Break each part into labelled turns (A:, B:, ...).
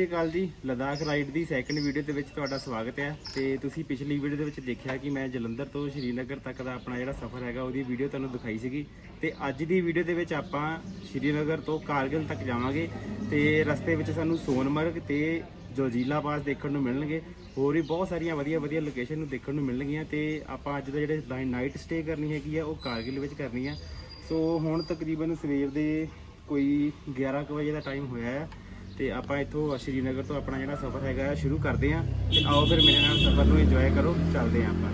A: ਸ਼੍ਰੀ ਅਕਾਲ ਜੀ। ਲਦਾਖ ਰਾਈਡ ਦੀ ਸੈਕੰਡ ਵੀਡੀਓ ਦੇ ਵਿੱਚ ਤੁਹਾਡਾ ਸਵਾਗਤ ਹੈ ਤੇ ਤੁਸੀਂ ਪਿਛਲੀ ਵੀਡੀਓ ਦੇ ਵਿੱਚ ਦੇਖਿਆ ਕਿ ਮੈਂ ਜਲੰਧਰ ਤੋਂ ਸ਼੍ਰੀਨਗਰ ਤੱਕ ਦਾ ਆਪਣਾ ਜਿਹੜਾ ਸਫ਼ਰ ਹੈਗਾ ਉਹਦੀ ਵੀਡੀਓ ਤੁਹਾਨੂੰ ਦਿਖਾਈ ਸੀਗੀ ਤੇ ਅੱਜ ਦੀ ਵੀਡੀਓ ਦੇ ਵਿੱਚ ਆਪਾਂ ਸ਼੍ਰੀਨਗਰ ਤੋਂ ਕਾਰਗਿਲ ਤੱਕ ਜਾਵਾਂਗੇ ਤੇ ਰਸਤੇ ਵਿੱਚ ਸਾਨੂੰ ਸੋਨਮਰਗ ਤੇ ਜੋਜੀਲਾ ਪਾਸ ਦੇਖਣ ਨੂੰ ਮਿਲਣਗੇ। ਹੋਰ ਵੀ ਬਹੁਤ ਸਾਰੀਆਂ ਵਧੀਆ ਵਧੀਆ ਲੋਕੇਸ਼ਨ ਨੂੰ ਦੇਖਣ ਨੂੰ ਮਿਲਣਗੀਆਂ ਤੇ ਆਪਾਂ ਅੱਜ ਦਾ ਜਿਹੜੇ ਨਾਈਟ ਸਟੇ ਕਰਨੀ ਹੈਗੀ ਆ, ਉਹ ਕਾਰਗਿਲ ਵਿੱਚ ਕਰਨੀ ਆ। ਸੋ ਹੁਣ ਤਕਰੀਬਨ ਸਵੇਰ ਦੇ ਕੋਈ 11 ਕੁ ਵਜੇ ਦਾ ਟਾਈਮ ਹੋਇਆ ਹੈ ਤੇ ਆਪਾਂ ਇੱਥੋਂ ਸ਼੍ਰੀਨਗਰ ਤੋਂ ਆਪਣਾ ਜਿਹੜਾ ਸਫ਼ਰ ਹੈਗਾ, ਸ਼ੁਰੂ ਕਰਦੇ ਹਾਂ ਤੇ ਆਓ ਫਿਰ ਮੇਰੇ ਨਾਲ ਸਫ਼ਰ ਨੂੰ ਇੰਜੋਏ ਕਰੋ, ਚੱਲਦੇ ਹਾਂ ਆਪਾਂ।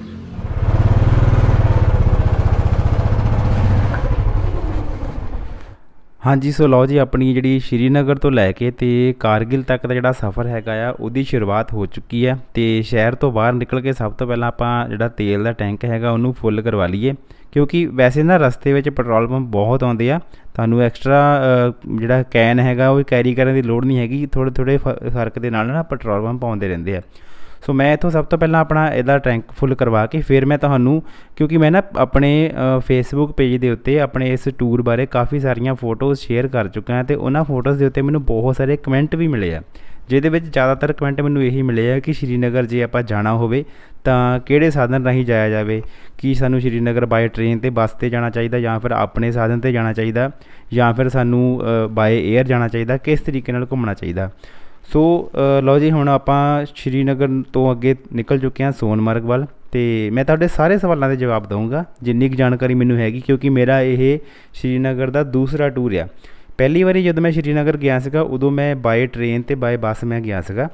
A: ਹਾਂਜੀ, ਸੋ ਲਓ ਜੀ, ਆਪਣੀ ਜਿਹੜੀ ਸ਼੍ਰੀਨਗਰ ਤੋਂ ਲੈ ਕੇ ਤੇ ਕਾਰਗਿਲ ਤੱਕ ਦਾ ਜਿਹੜਾ ਸਫ਼ਰ ਹੈਗਾ ਆ, ਉਹਦੀ ਸ਼ੁਰੂਆਤ ਹੋ ਚੁੱਕੀ ਹੈ ਤੇ ਸ਼ਹਿਰ ਤੋਂ ਬਾਹਰ ਨਿਕਲ ਕੇ ਸਭ ਤੋਂ ਪਹਿਲਾਂ ਆਪਾਂ ਜਿਹੜਾ ਤੇਲ ਦਾ ਟੈਂਕ ਹੈਗਾ, ਉਹਨੂੰ ਫੁੱਲ ਕਰਵਾ ਲਈਏ। ਕਿਉਂਕਿ ਵੈਸੇ ਨਾ ਰਸਤੇ ਵਿੱਚ ਪੈਟਰੋਲ ਪੰਪ ਬਹੁਤ ਆਉਂਦੇ ਆ, ਤੁਹਾਨੂੰ ਐਕਸਟਰਾ ਜਿਹੜਾ ਕੈਨ ਹੈਗਾ, ਉਹ ਕੈਰੀ ਕਰਨ ਦੀ ਲੋੜ ਨਹੀਂ ਹੈਗੀ ਥੋੜੇ ਥੋੜੇ ਫ਼ਰਕ ਦੇ ਨਾਲ ਨਾ ਪੈਟਰੋਲ ਪੰਪ ਆਉਂਦੇ ਰਹਿੰਦੇ ਆ। ਸੋ ਮੈਂ ਇੱਥੋਂ ਸਭ ਤੋਂ ਪਹਿਲਾਂ ਆਪਣਾ ਇਹਦਾ ਟੈਂਕ ਫੁੱਲ ਕਰਵਾ ਕੇ ਫਿਰ ਮੈਂ ਤੁਹਾਨੂੰ, ਕਿਉਂਕਿ ਮੈਂ ਨਾ ਆਪਣੇ ਫੇਸਬੁੱਕ ਪੇਜ ਦੇ ਉੱਤੇ ਆਪਣੇ ਇਸ ਟੂਰ ਬਾਰੇ ਕਾਫੀ ਸਾਰੀਆਂ ਫੋਟੋਜ਼ ਸ਼ੇਅਰ ਕਰ ਚੁੱਕਾ ਹਾਂ ਤੇ ਉਹਨਾਂ ਫੋਟੋਜ਼ ਦੇ ਉੱਤੇ ਮੈਨੂੰ ਬਹੁਤ ਸਾਰੇ ਕਮੈਂਟ ਵੀ ਮਿਲੇ ਆ। ਜਿਹਦੇ ਵਿੱਚ ਜ਼ਿਆਦਾਤਰ ਕਮੈਂਟ ਮੈਨੂੰ ਇਹੀ ਮਿਲੇ ਆ ਕਿ ਸ਼੍ਰੀਨਗਰ ਜੇ ਆਪਾਂ ਜਾਣਾ ਹੋਵੇ ਤਾਂ ਕਿਹੜੇ ਸਾਧਨ ਰਾਹੀਂ ਜਾਇਆ ਜਾਵੇ? ਕੀ ਸਾਨੂੰ ਸ਼੍ਰੀਨਗਰ ਬਾਏ ਟ੍ਰੇਨ ਤੇ ਬੱਸ ਤੇ ਜਾਣਾ ਚਾਹੀਦਾ ਜਾਂ ਫਿਰ ਆਪਣੇ ਸਾਧਨ ਤੇ ਜਾਣਾ ਚਾਹੀਦਾ ਜਾਂ ਫਿਰ ਸਾਨੂੰ ਬਾਏ 에ਅਰ ਜਾਣਾ ਚਾਹੀਦਾ? ਕਿਸ ਤਰੀਕੇ ਨਾਲ ਘੁੰਮਣਾ ਚਾਹੀਦਾ? ਸੋ ਲਓ ਜੀ, ਹੁਣ ਆਪਾਂ ਸ਼੍ਰੀਨਗਰ ਤੋਂ ਅੱਗੇ ਨਿਕਲ ਚੁੱਕੇ ਹਾਂ ਸੋਨਮਾਰਗ ਵੱਲ ਤੇ ਮੈਂ ਤੁਹਾਡੇ ਸਾਰੇ ਸਵਾਲਾਂ ਦੇ ਜਵਾਬ ਦਊਂਗਾ, ਜਿੰਨੀ ਕੁ ਜਾਣਕਾਰੀ ਮੈਨੂੰ ਹੈਗੀ, ਕਿਉਂਕਿ ਮੇਰਾ ਇਹ ਸ਼੍ਰੀਨਗਰ ਦਾ ਦੂਸਰਾ ਟੂਰ ਆ। ਪਹਿਲੀ ਵਾਰੀ ਜਦੋਂ ਮੈਂ ਸ਼੍ਰੀਨਗਰ ਗਿਆ ਸੀਗਾ, ਉਦੋਂ ਮੈਂ ਬਾਏ ਟ੍ਰੇਨ ਤੇ ਬਾਏ ਬੱਸ ਮੈਂ ਗਿਆ ਸੀਗਾ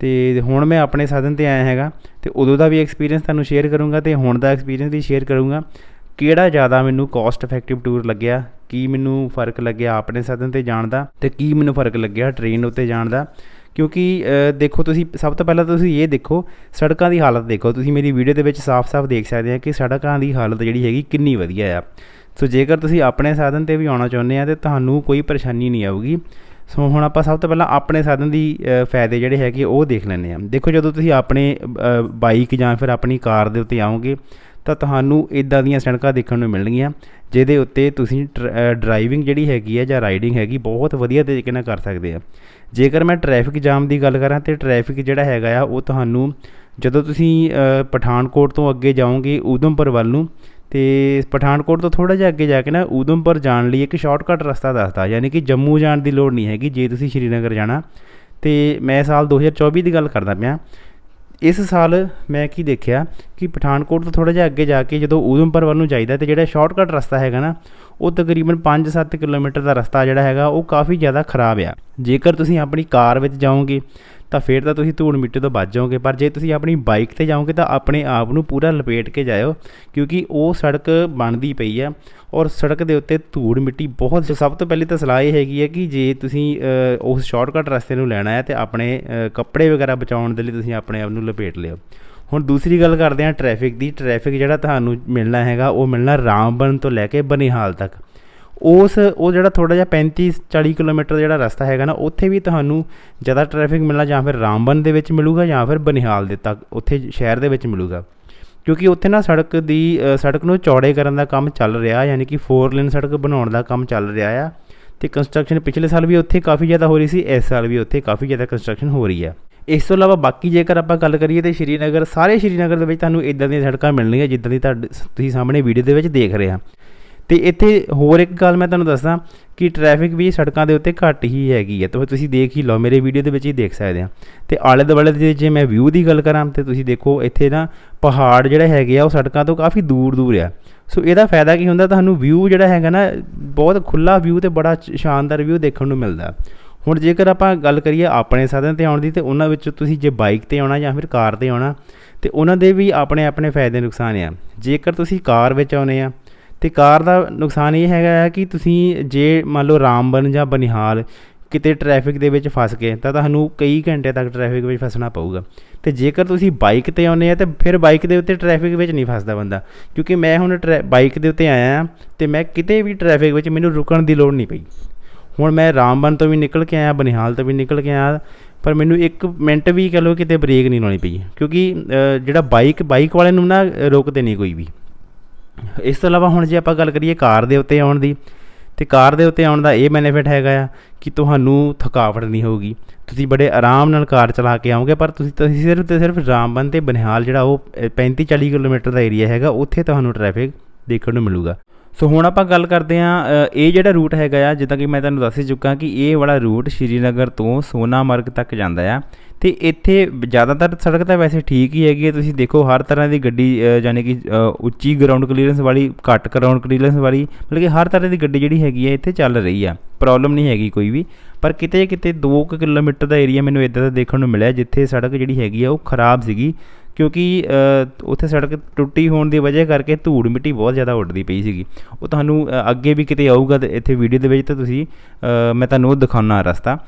A: ਤੇ ਹੁਣ ਮੈਂ ਆਪਣੇ ਸਾਧਨ ਤੇ ਆਇਆ ਹੈਗਾ ਤੇ ਉਦੋਂ ਦਾ ਵੀ ਐਕਸਪੀਰੀਅੰਸ ਤੁਹਾਨੂੰ ਸ਼ੇਅਰ ਕਰੂੰਗਾ ਤੇ ਹੁਣ ਦਾ ਐਕਸਪੀਰੀਅੰਸ ਵੀ ਸ਼ੇਅਰ ਕਰੂੰਗਾ। ਕਿਹੜਾ ਜ਼ਿਆਦਾ ਮੈਨੂੰ ਕਾਸਟ ਇਫੈਕਟਿਵ ਟੂਰ ਲੱਗਿਆ, ਕੀ ਮੈਨੂੰ ਫ਼ਰਕ ਲੱਗਿਆ ਆਪਣੇ ਸਾਧਨ ਤੇ ਜਾਣ ਦਾ ਤੇ ਕੀ ਮੈਨੂੰ ਫ਼ਰਕ ਲੱਗਿਆ ਟ੍ਰੇਨ ਉੱਤੇ ਜਾਣ ਦਾ? ਕਿਉਂਕਿ ਦੇਖੋ ਤੁਸੀਂ, ਸਭ ਤੋਂ ਪਹਿਲਾਂ ਤੁਸੀਂ ਇਹ ਦੇਖੋ, ਸੜਕਾਂ ਦੀ ਹਾਲਤ ਦੇਖੋ। ਤੁਸੀਂ ਮੇਰੀ ਵੀਡੀਓ ਦੇ ਵਿੱਚ ਸਾਫ਼-ਸਾਫ਼ ਦੇਖ ਸਕਦੇ ਆ ਕਿ ਸੜਕਾਂ ਦੀ ਹਾਲਤ ਜਿਹੜੀ ਹੈਗੀ ਕਿੰਨੀ ਵਧੀਆ ਆ। ਸੋ ਜੇਕਰ ਤੁਸੀਂ ਆਪਣੇ ਸਾਧਨ ਤੇ ਵੀ ਆਉਣਾ ਚਾਹੁੰਦੇ ਆ ਤੇ ਤੁਹਾਨੂੰ ਕੋਈ ਪਰੇਸ਼ਾਨੀ ਨਹੀਂ ਆਊਗੀ। ਸੋ ਹੁਣ ਆਪਾਂ ਸਭ ਤੋਂ ਪਹਿਲਾਂ ਆਪਣੇ ਸਾਧਨ ਦੀ ਫਾਇਦੇ ਜਿਹੜੇ ਹੈਗੇ ਉਹ ਦੇਖ ਲੈਂਦੇ ਆ। ਦੇਖੋ ਜਦੋਂ ਤੁਸੀਂ ਆਪਣੇ ਬਾਈਕ ਜਾਂ ਫਿਰ ਆਪਣੀ ਕਾਰ ਦੇ ਉੱਤੇ ਆਓਗੇ, ਤਾਂ ਤੁਹਾਨੂੰ ਇਦਾਂ ਦੀਆਂ ਸੜਕਾਂ ਦੇਖਣ ਨੂੰ ਮਿਲਣਗੀਆਂ, ਜਿਹਦੇ ਉੱਤੇ ਤੁਸੀਂ ਡਰਾਈਵਿੰਗ ਜਿਹੜੀ ਹੈਗੀ ਹੈ ਜਾਂ ਰਾਈਡਿੰਗ ਹੈਗੀ, ਬਹੁਤ ਵਧੀਆ ਤਰੀਕੇ ਨਾਲ ਕਰ ਸਕਦੇ ਆ। ਜੇਕਰ ਮੈਂ ਟ੍ਰੈਫਿਕ ਜਾਮ ਦੀ ਗੱਲ ਕਰਾਂ ਤੇ ਟ੍ਰੈਫਿਕ ਜਿਹੜਾ ਹੈਗਾ ਆ, ਉਹ ਤੁਹਾਨੂੰ ਜਦੋਂ ਤੁਸੀਂ ਪਠਾਨਕੋਟ ਤੋਂ ਅੱਗੇ ਜਾਓਗੇ ਊਧਮਪੁਰ ਵੱਲ ਨੂੰ, ਤੇ ਪਠਾਨਕੋਟ ਤੋਂ ਥੋੜਾ ਜਿਹਾ ਅੱਗੇ ਜਾ ਕੇ ਨਾ ਊਧਮਪੁਰ ਜਾਣ ਲਈ ਇੱਕ ਸ਼ਾਰਟਕਟ ਰਸਤਾ ਦੱਸਦਾ, ਯਾਨੀ ਕਿ ਜੰਮੂ ਜਾਣ ਦੀ ਲੋੜ ਨਹੀਂ ਹੈਗੀ ਜੇ ਤੁਸੀਂ ਸ਼੍ਰੀਨਗਰ ਜਾਣਾ। ਤੇ ਮੈਂ ਸਾਲ 2024 ਦੀ ਗੱਲ ਕਰਦਾ ਪਿਆ ਇਸ ਸਾਲ ਮੈਂ ਕੀ ਦੇਖਿਆ ਕਿ ਪਠਾਨਕੋਟ ਤੋਂ ਥੋੜਾ ਜਿਹਾ ਅੱਗੇ ਜਾ ਕੇ ਜਦੋਂ ਊਧਮਪੁਰ ਵੱਲ ਨੂੰ ਜਾਈਦਾ ਤੇ ਜਿਹੜਾ ਸ਼ਾਰਟਕਟ ਰਸਤਾ ਹੈਗਾ ਨਾ, ਉਹ ਤਕਰੀਬਨ 5-7 ਕਿਲੋਮੀਟਰ ਦਾ ਰਸਤਾ ਜਿਹੜਾ ਹੈਗਾ, ਉਹ ਕਾਫੀ ਜ਼ਿਆਦਾ ਖਰਾਬ ਆ। ਜੇਕਰ ਤੁਸੀਂ ਆਪਣੀ ਕਾਰ ਵਿੱਚ ਜਾਓਗੇ ਤਾਂ ਫਿਰ ਤਾਂ ਤੁਸੀਂ ਧੂੜ ਮਿੱਟੀ ਤੋਂ ਬਚ ਜਾਓਗੇ। ਪਰ ਜੇ ਤੁਸੀਂ ਆਪਣੀ ਬਾਈਕ ਤੇ ਜਾਓਗੇ ਤਾਂ ਆਪਣੇ ਆਪ ਨੂੰ ਪੂਰਾ ਲਪੇਟ ਕੇ ਜਾਇਓ, ਕਿਉਂਕਿ ਉਹ ਸੜਕ ਬਣਦੀ ਪਈ ਆ ਔਰ ਸੜਕ ਦੇ ਉੱਤੇ ਧੂੜ ਮਿੱਟੀ ਬਹੁਤ ਸਭ ਤੋਂ ਪਹਿਲੀ ਤਾਂ ਸਲਾਹ ਇਹ ਹੈਗੀ ਹੈ ਕਿ ਜੇ ਤੁਸੀਂ ਉਸ ਸ਼ਾਰਟਕਟ ਰਸਤੇ ਨੂੰ ਲੈਣਾ ਹੈ ਤੇ ਆਪਣੇ ਕੱਪੜੇ ਵਗੈਰਾ ਬਚਾਉਣ ਦੇ ਲਈ ਤੁਸੀਂ ਆਪਣੇ ਆਪ ਨੂੰ ਲਪੇਟ ਲਿਓ। ਹੁਣ ਦੂਸਰੀ ਗੱਲ ਕਰਦੇ ਹਾਂ, ਟ੍ਰੈਫਿਕ ਦੀ। ਟ੍ਰੈਫਿਕ ਜਿਹੜਾ ਤੁਹਾਨੂੰ ਮਿਲਣਾ ਹੈਗਾ, ਉਹ ਮਿਲਣਾ ਰਾਮਬਨ ਤੋਂ ਲੈ ਕੇ ਬਨੀਹਾਲ ਤੱਕ। ਉਸ, ਉਹ ਜਿਹੜਾ ਥੋੜਾ ਜਿਹਾ 35 40 ਕਿਲੋਮੀਟਰ ਜਿਹੜਾ ਰਸਤਾ ਹੈਗਾ ਨਾ, ਉੱਥੇ ਵੀ ਤੁਹਾਨੂੰ ਜ਼ਿਆਦਾ ਟ੍ਰੈਫਿਕ ਮਿਲਣਾ ਜਾਂ ਫਿਰ ਰਾਮਬਨ ਦੇ ਵਿੱਚ ਮਿਲੂਗਾ ਜਾਂ ਫਿਰ ਬਨਿਹਾਲ ਦੇ ਤੱਕ, ਉੱਥੇ ਸ਼ਹਿਰ ਦੇ ਵਿੱਚ ਮਿਲੂਗਾ। ਕਿਉਂਕਿ ਉੱਥੇ ਨਾ ਸੜਕ ਦੀ ਸੜਕ ਨੂੰ ਚੌੜੇ ਕਰਨ ਦਾ ਕੰਮ ਚੱਲ ਰਿਹਾ, ਯਾਨੀ ਕਿ 4 ਲੇਨ ਸੜਕ ਬਣਾਉਣ ਦਾ ਕੰਮ ਚੱਲ ਰਿਹਾ ਆ। ਤੇ ਕੰਸਟਰਕਸ਼ਨ ਪਿਛਲੇ ਸਾਲ ਵੀ ਉੱਥੇ ਕਾਫੀ ਜ਼ਿਆਦਾ ਹੋ ਰਹੀ ਸੀ, ਇਸ ਸਾਲ ਵੀ ਉੱਥੇ ਕਾਫੀ ਜ਼ਿਆਦਾ ਕੰਸਟਰਕਸ਼ਨ ਹੋ ਰਹੀ ਹੈ ਇਸ ਤੋਂ ਇਲਾਵਾ ਬਾਕੀ ਜੇਕਰ ਆਪਾਂ ਗੱਲ ਕਰੀਏ ਤੇ ਸ਼੍ਰੀਨਗਰ, ਸਾਰੇ ਸ਼੍ਰੀਨਗਰ ਦੇ ਵਿੱਚ ਤੁਹਾਨੂੰ ਇਦਾਂ ਦੀਆਂ ਸੜਕਾਂ ਮਿਲਣਗੀਆਂ ਜਿੱਦਾਂ ਦੀ ਤੁਹਾਡੇ, ਤੁਸੀਂ ਸਾਹਮਣੇ ਵੀਡੀਓ ਦੇ ਵਿੱਚ ਦੇਖ ਰਹੇ ਆ। ਤੇ ਇੱਥੇ ਹੋਰ ਇੱਕ ਗੱਲ ਮੈਂ ਤੁਹਾਨੂੰ ਦੱਸਦਾ ਕਿ ਟ੍ਰੈਫਿਕ ਵੀ ਸੜਕਾਂ ਦੇ ਉੱਤੇ ਘੱਟ ਹੀ ਹੈਗੀ ਹੈ। ਤਾਂ ਤੁਸੀਂ ਦੇਖ ਹੀ ਲਓ, ਮੇਰੇ ਵੀਡੀਓ ਦੇ ਵਿੱਚ ਹੀ ਦੇਖ ਸਕਦੇ ਆ ਤੇ ਆਲੇ ਦੁਆਲੇ ਦੇ ਜੇ ਮੈਂ ਵਿਊ ਦੀ ਗੱਲ ਕਰਾਂ ਤੇ ਤੁਸੀਂ ਦੇਖੋ, ਇੱਥੇ ਨਾ ਪਹਾੜ ਜਿਹੜੇ ਹੈਗੇ ਆ, ਉਹ ਸੜਕਾਂ ਤੋਂ ਕਾਫੀ ਦੂਰ ਦੂਰ ਆ। ਸੋ ਇਹਦਾ ਫਾਇਦਾ ਕੀ ਹੁੰਦਾ? ਤੁਹਾਨੂੰ ਵਿਊ ਜਿਹੜਾ ਹੈਗਾ ਨਾ, ਬਹੁਤ ਖੁੱਲਾ ਵਿਊ ਤੇ ਬੜਾ ਸ਼ਾਨਦਾਰ ਵਿਊ ਦੇਖਣ ਨੂੰ ਮਿਲਦਾ। ਹੁਣ ਜੇਕਰ ਆਪਾਂ ਗੱਲ ਕਰੀਏ ਆਪਣੇ ਸਾਧਨ ਤੇ ਆਉਣ ਦੀ, ਤੇ ਉਹਨਾਂ ਵਿੱਚ ਤੁਸੀਂ ਜੇ ਬਾਈਕ ਤੇ ਆਉਣਾ ਜਾਂ ਫਿਰ ਕਾਰ ਤੇ ਆਉਣਾ, ਤੇ ਉਹਨਾਂ ਦੇ ਵੀ ਆਪਣੇ ਆਪਣੇ ਫਾਇਦੇ ਨੁਕਸਾਨ ਆ। ਜੇਕਰ ਤੁਸੀਂ ਕਾਰ ਵਿੱਚ ਆਉਨੇ ਆ ਤੇ ਕਾਰ ਦਾ ਨੁਕਸਾਨ ਇਹ ਹੈਗਾ ਕਿ ਤੁਸੀਂ ਜੇ ਮੰਨ ਲਓ ਰਾਮਬਨ ਜਾਂ ਬਨਿਹਾਲ ਕਿਤੇ ਟ੍ਰੈਫਿਕ ਦੇ ਵਿੱਚ ਫਸ ਗਏ, ਤਾਂ ਤੁਹਾਨੂੰ ਕਈ ਘੰਟੇ ਤੱਕ ਟ੍ਰੈਫਿਕ ਵਿੱਚ ਫਸਣਾ ਪਊਗਾ। ਤੇ ਜੇਕਰ ਤੁਸੀਂ ਬਾਈਕ ਤੇ ਆਉਨੇ ਆ, ਤੇ ਫਿਰ ਬਾਈਕ ਦੇ ਉੱਤੇ ਟ੍ਰੈਫਿਕ ਵਿੱਚ ਨਹੀਂ ਫਸਦਾ ਬੰਦਾ। ਕਿਉਂਕਿ ਮੈਂ ਹੁਣ ਬਾਈਕ ਦੇ ਉੱਤੇ ਆਇਆ ਆ ਤੇ ਮੈਂ ਕਿਤੇ ਵੀ ਟ੍ਰੈਫਿਕ ਵਿੱਚ ਮੈਨੂੰ ਰੁਕਣ ਦੀ ਲੋੜ ਨਹੀਂ ਪਈ। ਹੁਣ ਮੈਂ ਰਾਮਬਨ ਤੋਂ ਵੀ ਨਿਕਲ ਕੇ ਆਇਆ, ਬਨਿਹਾਲ ਤੋਂ ਵੀ ਨਿਕਲ ਕੇ ਆਇਆ, ਪਰ ਮੈਨੂੰ ਇੱਕ ਮਿੰਟ ਵੀ ਕਹ ਲਓ ਕਿਤੇ ਬ੍ਰੇਕ ਨਹੀਂ ਲਾਉਣੀ ਪਈ। ਕਿਉਂਕਿ ਜਿਹੜਾ ਬਾਈਕ ਬਾਈਕ ਵਾਲੇ ਨੂੰ ਨਾ ਰੋਕਦੇ ਨਹੀਂ ਕੋਈ ਵੀ। ਇਸ ਤੋਂ ਇਲਾਵਾ ਹੁਣ ਜੇ ਆਪਾਂ ਗੱਲ ਕਰੀਏ ਕਾਰ ਦੇ ਉੱਤੇ ਆਉਣ ਦੀ, ਤੇ ਕਾਰ ਦੇ ਉੱਤੇ ਆਉਣ ਦਾ ਇਹ ਬੈਨੀਫਿਟ ਹੈਗਾ ਆ ਕਿ ਤੁਹਾਨੂੰ ਥਕਾਵਟ ਨਹੀਂ ਹੋਊਗੀ। ਤੁਸੀਂ ਬੜੇ ਆਰਾਮ ਨਾਲ ਕਾਰ ਚਲਾ ਕੇ ਆਓਗੇ, ਪਰ ਤੁਸੀਂ ਤੁਸੀਂ ਸਿਰਫ ਤੇ ਸਿਰਫ ਰਾਮਬਨ ਤੇ ਬਨਿਹਾਲ ਜਿਹੜਾ ਉਹ 35 40 ਕਿਲੋਮੀਟਰ ਦਾ ਏਰੀਆ ਹੈਗਾ, ਉੱਥੇ ਤੁਹਾਨੂੰ ਟ੍ਰੈਫਿਕ ਦੇਖਣ ਨੂੰ ਮਿਲੂਗਾ। ਸੋ ਹੁਣ ਆਪਾਂ ਗੱਲ ਕਰਦੇ ਹਾਂ ਇਹ ਜਿਹੜਾ ਰੂਟ ਹੈਗਾ ਆ ਜਿੱਦਾਂ ਕਿ ਮੈਂ ਤੁਹਾਨੂੰ ਦੱਸ ਹੀ ਚੁੱਕਾ ਕਿ ਇਹ ਵਾਲਾ ਰੂਟ ਸ਼੍ਰੀਨਗਰ ਤੋਂ ਸੋਨਾਮਰਗ ਤੱਕ ਜਾਂਦਾ ਆ। ਤੇ ਇੱਥੇ ਜ਼ਿਆਦਾਤਰ ਸੜਕ ਤਾਂ ਵੈਸੇ ਠੀਕ ਹੀ ਹੈਗੀ ਹੈ। ਤੁਸੀਂ ਦੇਖੋ ਹਰ ਤਰ੍ਹਾਂ ਦੀ ਗੱਡੀ ਅ, ਯਾਨੀ ਕਿ ਉੱਚੀ ਗਰਾਊਂਡ ਕਲੀਅਰੈਂਸ ਵਾਲੀ ਘੱਟ ਗਰਾਊਂਡ ਕਲੀਅਰੈਂਸ ਵਾਲੀ ਮਤਲਬ ਕਿ ਹਰ ਤਰ੍ਹਾਂ ਦੀ ਗੱਡੀ ਜਿਹੜੀ ਹੈਗੀ ਹੈ ਇੱਥੇ ਚੱਲ ਰਹੀ ਆ। ਪ੍ਰੋਬਲਮ ਨਹੀਂ ਹੈਗੀ ਕੋਈ ਵੀ। ਪਰ ਕਿਤੇ ਕਿਤੇ 2 ਕਿਲੋਮੀਟਰ ਦਾ ਏਰੀਆ ਮੈਨੂੰ ਇਦਾਂ ਦਾ ਦੇਖਣ ਨੂੰ ਮਿਲਿਆ ਜਿੱਥੇ ਸੜਕ ਜਿਹੜੀ ਹੈਗੀ ਆ ਉਹ ਖਰਾਬ ਸੀਗੀ। ਕਿਉਂਕਿ ਉੱਥੇ ਸੜਕ ਟੁੱਟੀ ਹੋਣ ਦੀ ਵਜ੍ਹਾ ਕਰਕੇ ਧੂੜ ਮਿੱਟੀ ਬਹੁਤ ਜ਼ਿਆਦਾ ਉੱਡਦੀ ਪਈ ਸੀਗੀ। ਉਹ ਤੁਹਾਨੂੰ ਅੱਗੇ ਵੀ ਕਿਤੇ ਆਊਗਾ ਇੱਥੇ ਵੀਡੀਓ ਦੇ ਵਿੱਚ ਤਾਂ ਤੁਸੀਂ ਮੈਂ ਤੁਹਾਨੂੰ ਉਹ ਦਿਖਾਉਣਾ ਰਸਤਾ।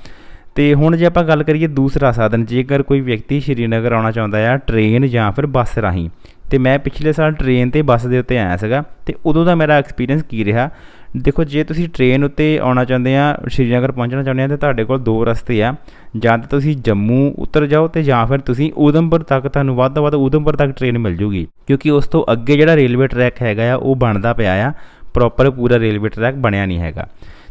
A: ਤੇ ਹੁਣ ਜੇ ਆਪਾਂ ਗੱਲ ਕਰੀਏ ਦੂਸਰਾ ਸਾਧਨ, ਜੇਕਰ ਕੋਈ ਵਿਅਕਤੀ ਸ਼੍ਰੀਨਗਰ ਆਉਣਾ ਚਾਹੁੰਦਾ ਆ ਟ੍ਰੇਨ ਜਾਂ ਫਿਰ ਬੱਸ ਰਾਹੀਂ। ਤੇ ਮੈਂ ਪਿਛਲੇ ਸਾਲ ਟ੍ਰੇਨ ਤੇ ਬੱਸ ਦੇ ਉੱਤੇ ਆਇਆ ਸੀਗਾ, ਤੇ ਉਦੋਂ ਦਾ ਮੇਰਾ ਐਕਸਪੀਰੀਅੰਸ ਕੀ ਰਿਹਾ? ਦੇਖੋ, ਜੇ ਤੁਸੀਂ ਟ੍ਰੇਨ ਉੱਤੇ ਆਉਣਾ ਚਾਹੁੰਦੇ ਆ, ਸ਼੍ਰੀਨਗਰ ਪਹੁੰਚਣਾ ਚਾਹੁੰਦੇ ਆ, ਤਾਂ ਤੁਹਾਡੇ ਕੋਲ ਦੋ ਰਸਤੇ ਆ। ਜਾਂ ਤਾਂ ਤੁਸੀਂ ਜੰਮੂ ਉਤਰ ਜਾਓ ਤੇ ਜਾਂ ਫਿਰ ਤੁਸੀਂ ਊਧਮਪੁਰ ਤੱਕ ਤੁਹਾਨੂੰ ਵੱਧ ਤੋਂ ਵੱਧ ਊਧਮਪੁਰ ਤੱਕ ਟ੍ਰੇਨ ਮਿਲ ਜੂਗੀ। ਕਿਉਂਕਿ ਉਸ ਤੋਂ ਅੱਗੇ ਜਿਹੜਾ ਰੇਲਵੇ ਟਰੈਕ ਹੈਗਾ ਆ, ਉਹ ਬਣਦਾ ਪਿਆ ਆ। ਪ੍ਰੋਪਰ ਪੂਰਾ ਰੇਲਵੇ ਟਰੈਕ ਬਣਿਆ ਨਹੀਂ ਹੈਗਾ।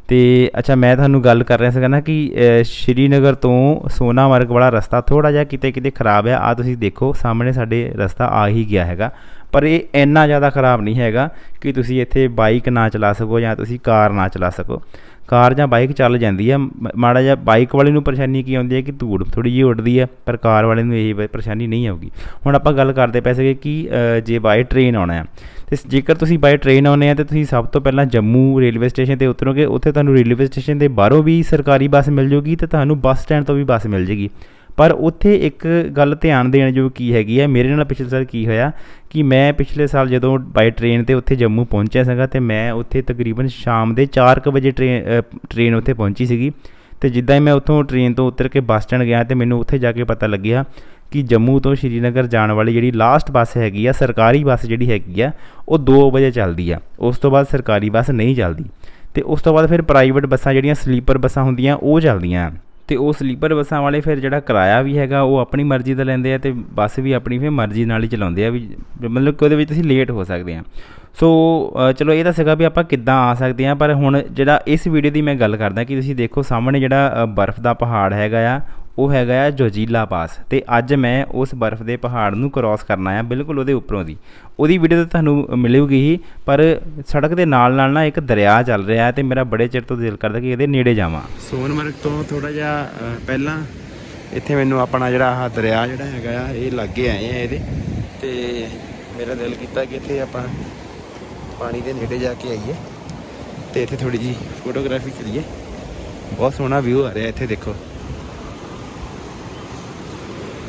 A: ਤੇ ਅੱਛਾ, ਮੈਂ ਤੁਹਾਨੂੰ ਗੱਲ ਕਰ ਰਿਹਾ ਸੀਗਾ ਨਾ ਕਿ ਸ਼੍ਰੀਨਗਰ ਤੋਂ ਸੋਨਾਮਰਗ ਵਾਲਾ ਰਸਤਾ ਥੋੜਾ ਜਿਹਾ ਕਿਤੇ ਕਿਤੇ ਖਰਾਬ ਆ। ਆ ਤੁਸੀਂ ਦੇਖੋ, ਸਾਹਮਣੇ ਸਾਡੇ ਰਸਤਾ ਆ ਹੀ ਗਿਆ ਹੈਗਾ। ਪਰ ਇਹ ਇੰਨਾ ਜ਼ਿਆਦਾ ਖਰਾਬ ਨਹੀਂ ਹੈਗਾ ਕਿ ਤੁਸੀਂ ਇੱਥੇ ਬਾਈਕ ਨਾ ਚਲਾ ਸਕੋ ਜਾਂ ਤੁਸੀਂ ਕਾਰ ਨਾ ਚਲਾ ਸਕੋ। ਕਾਰ ਜਾਂ ਬਾਈਕ ਚੱਲ ਜਾਂਦੀ ਆ। ਮਾੜਾ ਜਿਹਾ ਬਾਈਕ ਵਾਲੇ ਨੂੰ ਪਰੇਸ਼ਾਨੀ ਕੀ ਆਉਂਦੀ ਹੈ ਕਿ ਧੂੜ ਥੋੜੀ ਜਿਹੀ ਉੱਡਦੀ ਹੈ, ਪਰ ਕਾਰ ਵਾਲੇ ਨੂੰ ਇਹ ਪਰੇਸ਼ਾਨੀ ਨਹੀਂ ਆਊਗੀ। ਹੁਣ ਆਪਾਂ ਗੱਲ ਕਰਦੇ ਪਏ ਸੀਗੇ ਕਿ ਜੇ ਬਾਈ ਟ੍ਰੇਨ ਆਉਣਾ ਹੈ, ਤੇ ਜੇਕਰ ਤੁਸੀਂ ਬਾਈ ਟ੍ਰੇਨ ਆਉਨੇ ਆ, ਤੇ ਤੁਸੀਂ ਸਭ ਤੋਂ ਪਹਿਲਾਂ ਜੰਮੂ ਰੇਲਵੇ ਸਟੇਸ਼ਨ ਤੇ ਉਤਰੋਗੇ, ਉੱਥੇ ਤੁਹਾਨੂੰ ਰੇਲਵੇ ਸਟੇਸ਼ਨ ਦੇ ਬਾਹਰੋਂ ਵੀ ਸਰਕਾਰੀ ਬੱਸ ਮਿਲ ਜੂਗੀ ਤੇ ਤੁਹਾਨੂੰ ਬੱਸ ਸਟੈਂਡ ਤੋਂ ਵੀ ਬੱਸ ਮਿਲ ਜੇਗੀ। ਪਰ ਉੱਥੇ ਇੱਕ ਗੱਲ ਧਿਆਨ ਦੇਣ ਜੋ ਕੀ ਹੈਗੀ ਹੈ, ਮੇਰੇ ਨਾਲ ਪਿਛਲੇ ਸਾਲ ਕੀ ਹੋਇਆ ਕਿ ਮੈਂ ਪਿਛਲੇ ਸਾਲ ਜਦੋਂ ਬਾਈ ਟ੍ਰੇਨ ਤੇ ਉੱਥੇ ਜੰਮੂ ਪਹੁੰਚਿਆ ਸੀਗਾ ਤੇ ਮੈਂ ਉੱਥੇ ਤਕਰੀਬਨ ਸ਼ਾਮ ਦੇ 4:00 ਵਜੇ ਟ੍ਰੇਨ ਟ੍ਰੇਨ ਉੱਥੇ ਪਹੁੰਚੀ ਸੀਗੀ ਤੇ ਜਿੱਦਾਂ ਹੀ ਮੈਂ ਉੱਥੋਂ ਟ੍ਰੇਨ ਤੋਂ ਉਤਰ ਕੇ ਬੱਸ ਸਟੈਂਡ ਗਿਆ ਤੇ ਮੈਨੂੰ ਉੱਥੇ ਜਾ ਕੇ ਪਤਾ ਲੱਗਿਆ ਕਿ ਜੰਮੂ ਤੋਂ ਸ਼੍ਰੀਨਗਰ ਜਾਣ ਵਾਲੀ ਜਿਹੜੀ ਲਾਸਟ ਬੱਸ ਹੈਗੀ ਆ, ਸਰਕਾਰੀ ਬੱਸ ਜਿਹੜੀ ਹੈਗੀ ਆ, ਉਹ 2 ਵਜੇ ਚੱਲਦੀ ਆ। ਉਸ ਤੋਂ ਬਾਅਦ ਸਰਕਾਰੀ ਬੱਸ ਨਹੀਂ ਚੱਲਦੀ ਤੇ ਉਸ ਤੋਂ ਬਾਅਦ ਫਿਰ ਪ੍ਰਾਈਵੇਟ ਬੱਸਾਂ ਜਿਹੜੀਆਂ ਸਲੀਪਰ ਬੱਸਾਂ ਹੁੰਦੀਆਂ ਉਹ ਚੱਲਦੀਆਂ। ਅਤੇ ਉਹ ਸਲੀਪਰ ਬੱਸਾਂ ਵਾਲੇ ਫਿਰ ਜਿਹੜਾ ਕਿਰਾਇਆ ਵੀ ਹੈਗਾ, ਉਹ ਆਪਣੀ ਮਰਜ਼ੀ ਦਾ ਲੈਂਦੇ ਆ ਅਤੇ ਬੱਸ ਵੀ ਆਪਣੀ ਫਿਰ ਮਰਜ਼ੀ ਨਾਲ ਹੀ ਚਲਾਉਂਦੇ ਆ ਵੀ ਮਤਲਬ ਕਿ ਉਹਦੇ ਵਿੱਚ ਤੁਸੀਂ ਲੇਟ ਹੋ ਸਕਦੇ ਆ। ਸੋ ਚਲੋ ਇਹ ਤਾਂ ਸੀਗਾ ਵੀ ਆਪਾਂ ਕਿੱਦਾਂ ਆ ਸਕਦੇ ਆ, ਪਰ ਹੁਣ ਜਿਹੜਾ ਇਸ ਵੀਡੀਓ ਦੀ ਮੈਂ ਗੱਲ ਕਰਦਾ ਕਿ ਤੁਸੀਂ ਦੇਖੋ ਸਾਹਮਣੇ ਜਿਹੜਾ ਬਰਫ਼ ਦਾ ਪਹਾੜ ਹੈਗਾ ਆ ਉਹ ਹੈਗਾ ਆ ਜੋਜੀਲਾ ਪਾਸ ਤੇ ਅੱਜ ਮੈਂ ਉਸ ਬਰਫ਼ ਦੇ ਪਹਾੜ ਨੂੰ ਕ੍ਰਾਸ ਕਰਨਾ ਆ ਬਿਲਕੁਲ ਉਹਦੇ ਉੱਪਰੋਂ ਦੀ। ਉਹਦੀ ਵੀਡੀਓ ਤਾਂ ਤੁਹਾਨੂੰ ਮਿਲੇਗੀ ਹੀ, ਪਰ ਸੜਕ ਦੇ ਨਾਲ ਨਾਲ ਨਾ ਇੱਕ ਦਰਿਆ ਚੱਲ ਰਿਹਾ ਤੇ ਮੇਰਾ ਬੜੇ ਚਿਰ ਤੋਂ ਦਿਲ ਕਰਦਾ ਕਿ ਇਹਦੇ ਨੇੜੇ ਜਾਵਾਂ। ਸੋਨਮਰਗ ਤੋਂ ਥੋੜਾ ਜਿਹਾ ਪਹਿਲਾਂ ਇੱਥੇ ਮੈਨੂੰ ਆਪਣਾ ਜਿਹੜਾ ਆਹ ਦਰਿਆ ਜਿਹੜਾ ਹੈਗਾ ਆ, ਇਹ ਲੱਗੇ ਆਏ ਆ ਇਹਦੇ ਤੇ ਮੇਰਾ ਦਿਲ ਕੀਤਾ ਕਿ ਇੱਥੇ ਆਪਾਂ ਪਾਣੀ ਦੇ ਨੇੜੇ ਜਾ ਕੇ ਆਈਏ ਤੇ ਇੱਥੇ ਥੋੜੀ ਜੀ ਫੋਟੋਗ੍ਰਾਫੀ ਕਰੀਏ। ਬਹੁਤ ਸੋਹਣਾ ਵਿਊ ਆ ਰਿਹਾ ਇੱਥੇ ਦੇਖੋ।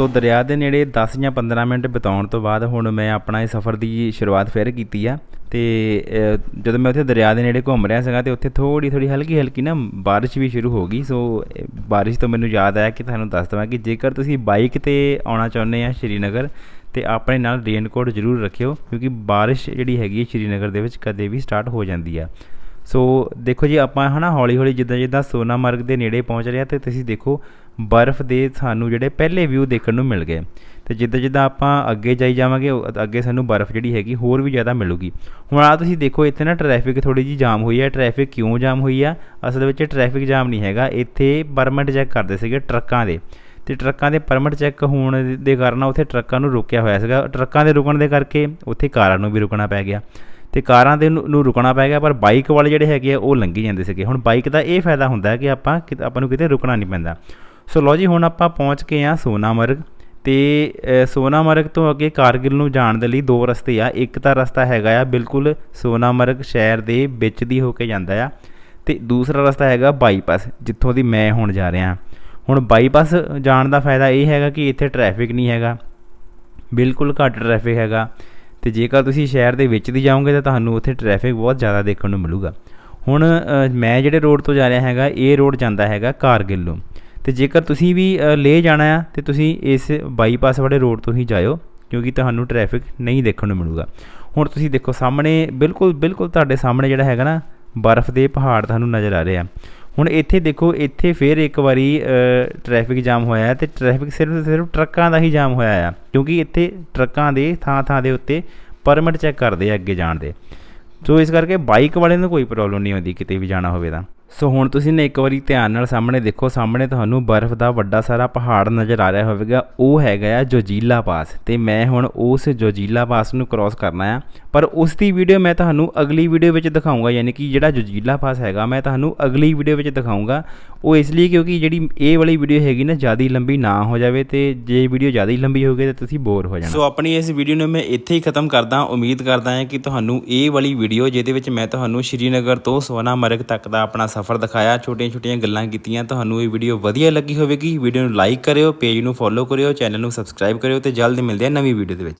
A: ਸੋ ਦਰਿਆ ਦੇ ਨੇੜੇ 10 ਜਾਂ 15 ਮਿੰਟ ਬਿਤਾਉਣ ਤੋਂ ਬਾਅਦ ਹੁਣ ਮੈਂ ਆਪਣਾ ਇਹ ਸਫ਼ਰ ਦੀ ਸ਼ੁਰੂਆਤ ਫਿਰ ਕੀਤੀ ਆ। ਤੇ ਜਦੋਂ ਮੈਂ ਉੱਥੇ ਦਰਿਆ ਦੇ ਨੇੜੇ ਘੁੰਮ ਰਿਹਾ ਸੀਗਾ ਤੇ ਉੱਥੇ ਥੋੜੀ ਥੋੜੀ ਹਲਕੀ ਹਲਕੀ ਨਾ ਬਾਰਿਸ਼ ਵੀ ਸ਼ੁਰੂ ਹੋ ਗਈ। ਸੋ, ਇਹ ਬਾਰਿਸ਼ ਤੋਂ ਮੈਨੂੰ ਯਾਦ ਆਇਆ ਕਿ ਤੁਹਾਨੂੰ ਦੱਸ ਦਵਾਂ ਕਿ ਜੇਕਰ ਤੁਸੀਂ ਬਾਈਕ ਤੇ ਆਉਣਾ ਚਾਹੁੰਦੇ ਆ ਸ਼੍ਰੀਨਗਰ ਤੇ ਆਪਣੇ ਨਾਲ ਰੇਨਕੋਟ ਜ਼ਰੂਰ ਰੱਖਿਓ, ਕਿਉਂਕਿ ਬਾਰਿਸ਼ ਜਿਹੜੀ ਹੈਗੀ ਸ਼੍ਰੀਨਗਰ ਦੇ ਵਿੱਚ ਕਦੇ ਵੀ ਸਟਾਰਟ ਹੋ ਜਾਂਦੀ ਆ। ਸੋ, ਦੇਖੋ ਜੀ, ਆਪਾਂ ਹਨਾ ਹੌਲੀ ਹੌਲੀ ਜਿੱਦਾਂ ਜਿੱਦਾਂ ਸੋਨਾਮਰਗ ਦੇ ਨੇੜੇ ਪਹੁੰਚ ਰਹੇ ਆ ਤੇ ਤੁਸੀਂ ਦੇਖੋ ਬਰਫ਼ ਦੇ ਸਾਨੂੰ ਜਿਹੜੇ ਪਹਿਲੇ ਵਿਊ ਦੇਖਣ ਨੂੰ ਮਿਲ ਗਏ। ਤੇ ਜਿੱਦਾਂ ਜਿੱਦਾਂ ਆਪਾਂ ਅੱਗੇ ਜਾਈ ਜਾਵਾਂਗੇ, ਉਹ ਅੱਗੇ ਸਾਨੂੰ ਬਰਫ਼ ਜਿਹੜੀ ਹੈਗੀ ਹੋਰ ਵੀ ਜ਼ਿਆਦਾ ਮਿਲੂਗੀ। ਹੁਣ ਆ ਤੁਸੀਂ ਦੇਖੋ, ਇੱਥੇ ਨਾ ਟ੍ਰੈਫਿਕ ਥੋੜੀ ਜੀ ਜਾਮ ਹੋਈ ਹੈ ਟ੍ਰੈਫਿਕ ਕਿਉਂ ਜਾਮ ਹੋਈ ਆ? ਅਸਲ ਵਿੱਚ ਟ੍ਰੈਫਿਕ ਜਾਮ ਨਹੀਂ ਹੈਗਾ। ਇੱਥੇ ਪਰਮਿਟ ਚੈੱਕ ਕਰਦੇ ਸੀਗੇ ਟਰੱਕਾਂ ਦੇ। ਤੇ ਟਰੱਕਾਂ ਦੇ ਪਰਮਿਟ ਚੈੱਕ ਹੋਣ ਦੇ ਕਾਰਨ ਉੱਥੇ ਟਰੱਕਾਂ ਨੂੰ ਰੋਕਿਆ ਹੋਇਆ ਸੀਗਾ। ਟਰੱਕਾਂ ਦੇ ਰੁਕਣ ਦੇ ਕਰਕੇ ਉੱਥੇ ਕਾਰਾਂ ਨੂੰ ਵੀ ਰੁਕਣਾ ਪੈ ਗਿਆ। ਤੇ ਕਾਰਾਂ ਦੇ ਨੂੰ ਰੁਕਣਾ ਪੈ ਗਿਆ, ਪਰ ਬਾਈਕ ਵਾਲੇ ਜਿਹੜੇ ਹੈਗੇ ਆ, ਉਹ ਲੰਘੀ ਜਾਂਦੇ ਸੀਗੇ। ਹੁਣ ਬਾਈਕ ਦਾ ਇਹ ਫਾਇਦਾ ਹੁੰਦਾ ਕਿ ਆਪਾਂ ਕਿਤੇ- ਆਪਾਂ ਨੂੰ ਕਿਤੇ ਰੁਕਣਾ ਨਹੀਂ ਪੈਂਦਾ। ਸੋ ਲੋ ਜੀ, ਹੁਣ ਆਪਾਂ ਪਹੁੰਚ ਕੇ ਆ ਸੋਨਾਮਰਗ ਤੇ ਸੋਨਾਮਰਗ ਤੋਂ ਅੱਗੇ ਕਾਰਗਿਲ ਨੂੰ ਜਾਣ ਦੇ ਲਈ ਦੋ ਰਸਤੇ ਆ। ਇੱਕ ਤਾਂ ਰਸਤਾ ਹੈਗਾ ਆ ਬਿਲਕੁਲ ਸੋਨਾਮਰਗ ਸ਼ਹਿਰ ਦੇ ਵਿੱਚ ਦੀ ਹੋ ਕੇ ਜਾਂਦਾ ਆ ਤੇ ਦੂਸਰਾ ਰਸਤਾ ਹੈਗਾ ਬਾਈਪਾਸ, ਜਿੱਥੋਂ ਦੀ ਮੈਂ ਹੁਣ ਜਾ ਰਿਹਾ। ਹੁਣ ਬਾਈਪਾਸ ਜਾਣ ਦਾ ਫਾਇਦਾ ਇਹ ਹੈਗਾ ਕਿ ਇੱਥੇ ਟ੍ਰੈਫਿਕ ਨਹੀਂ ਹੈਗਾ, ਬਿਲਕੁਲ ਘੱਟ ਟ੍ਰੈਫਿਕ ਹੈਗਾ ਤੇ ਜੇਕਰ ਤੁਸੀਂ ਸ਼ਹਿਰ ਦੇ ਵਿੱਚ ਦੀ ਜਾਓਗੇ ਤਾਂ ਤੁਹਾਨੂੰ ਉੱਥੇ ਟ੍ਰੈਫਿਕ ਬਹੁਤ ਜ਼ਿਆਦਾ ਦੇਖਣ ਨੂੰ ਮਿਲੂਗਾ। ਹੁਣ ਮੈਂ ਜਿਹੜੇ ਰੋਡ ਤੋਂ ਜਾ ਰਿਹਾ ਹੈਗਾ, ਇਹ ਰੋਡ ਜਾਂਦਾ ਹੈਗਾ ਕਾਰਗਿਲ ਨੂੰ। ਤੇ ਜੇਕਰ ਤੁਸੀਂ ਵੀ ਲੇ ਜਾਣਾ ਆ, ਤੇ ਤੁਸੀਂ ਇਸ ਬਾਈਪਾਸ ਵਾਲੇ ਰੋਡ ਤੋਂ ਹੀ ਜਾਇਓ, ਕਿਉਂਕਿ ਤੁਹਾਨੂੰ ਟ੍ਰੈਫਿਕ ਨਹੀਂ ਦੇਖਣ ਨੂੰ ਮਿਲੂਗਾ। ਹੁਣ ਤੁਸੀਂ ਦੇਖੋ, ਸਾਹਮਣੇ ਬਿਲਕੁਲ ਬਿਲਕੁਲ ਤੁਹਾਡੇ ਸਾਹਮਣੇ ਜਿਹੜਾ ਹੈਗਾ ਨਾ, ਬਰਫ਼ ਦੇ ਪਹਾੜ ਤੁਹਾਨੂੰ ਨਜ਼ਰ ਆ ਰਹੇ ਆ। ਹੁਣ ਇੱਥੇ ਦੇਖੋ, ਇੱਥੇ ਫੇਰ ਇੱਕ ਵਾਰੀ ਟ੍ਰੈਫਿਕ ਜਾਮ ਹੋਇਆ ਹੈ, ਤੇ ਟ੍ਰੈਫਿਕ ਸਿਰਫ ਸਿਰਫ ਟਰੱਕਾਂ ਦਾ ਹੀ ਜਾਮ ਹੋਇਆ ਆ, ਕਿਉਂਕਿ ਇੱਥੇ ਟਰੱਕਾਂ ਦੇ ਥਾਂ ਥਾਂ ਦੇ ਉੱਤੇ ਪਰਮਿਟ ਚੈੱਕ ਕਰਦੇ ਆ ਅੱਗੇ ਜਾਣ ਦੇ। ਸੋ ਇਸ ਕਰਕੇ ਬਾਈਕ ਵਾਲੇ ਨੂੰ ਕੋਈ ਪ੍ਰੋਬਲਮ ਨਹੀਂ ਹੁੰਦੀ ਕਿਤੇ ਵੀ ਜਾਣਾ ਹੋਵੇ ਤਾਂ। ਸੋ ਹੁਣ ਤੁਸੀਂ ਨੇ ਇੱਕ ਵਾਰੀ ਧਿਆਨ ਨਾਲ ਸਾਹਮਣੇ ਦੇਖੋ, ਸਾਹਮਣੇ ਤੁਹਾਨੂੰ ਬਰਫ਼ ਦਾ ਵੱਡਾ ਸਾਰਾ ਪਹਾੜ ਨਜ਼ਰ ਆ ਰਿਹਾ ਹੋਵੇਗਾ। ਉਹ ਹੈਗਾ ਆ ਜੋਜੀਲਾ ਪਾਸ ਤੇ ਮੈਂ ਹੁਣ ਉਸ ਜੋਜੀਲਾ ਪਾਸ ਨੂੰ ਕ੍ਰਾਸ ਕਰਨਾ ਆ। ਪਰ ਉਸ ਦੀ ਵੀਡੀਓ ਮੈਂ ਤੁਹਾਨੂੰ ਅਗਲੀ ਵੀਡੀਓ ਵਿੱਚ ਦਿਖਾਊਂਗਾ, ਯਾਨੀ ਕਿ ਜਿਹੜਾ ਜੁਜੀਲਾ ਪਾਸ ਹੈਗਾ, ਮੈਂ ਤੁਹਾਨੂੰ ਅਗਲੀ ਵੀਡੀਓ ਵਿੱਚ ਦਿਖਾਊਂਗਾ। ਉਹ ਇਸ ਲਈ ਕਿਉਂਕਿ ਜਿਹੜੀ ਇਹ ਵਾਲੀ ਵੀਡੀਓ ਹੈਗੀ ਨਾ, ਜ਼ਿਆਦਾ ਲੰਬੀ ਨਾ ਹੋ ਜਾਵੇ ਤੇ ਜੇ ਵੀਡੀਓ ਜ਼ਿਆਦਾ ਲੰਬੀ ਹੋ ਗਈ ਤਾਂ ਤੁਸੀਂ ਬੋਰ ਹੋ ਜਾਣਾ। ਸੋ ਆਪਣੀ ਇਸ ਵੀਡੀਓ ਨੂੰ ਮੈਂ ਇੱਥੇ ਹੀ ਖਤਮ ਕਰਦਾ, ਉਮੀਦ ਕਰਦਾ ਹਾਂ ਕਿ ਤੁਹਾਨੂੰ ਇਹ ਵਾਲੀ ਵੀਡੀਓ ਜਿਹਦੇ ਵਿੱਚ ਮੈਂ ਤੁਹਾਨੂੰ ਸ਼੍ਰੀਨਗਰ ਤੋਂ ਸੋਨਾਮਰਗ ਤੱਕ ਦਾ ਆਪਣਾ ਸਫ਼ਰ ਦਿਖਾਇਆ, ਛੋਟੀਆਂ-ਛੋਟੀਆਂ ਗੱਲਾਂ ਕੀਤੀਆਂ, ਤੁਹਾਨੂੰ ਇਹ ਵੀਡੀਓ ਵਧੀਆ ਲੱਗੀ ਹੋਵੇਗੀ। ਵੀਡੀਓ ਨੂੰ ਲਾਈਕ ਕਰਿਓ ਪੇਜ ਨੂੰ ਫੋਲੋ ਕਰਿਓ ਚੈਨਲ ਨੂੰ ਸਬਸਕ੍ਰਾਈਬ ਕਰਿਓ ਤੇ ਜਲਦ ਮਿਲਦੇ ਆ ਨਵੀਂ ਵੀਡੀਓ ਦੇ ਵਿੱਚ।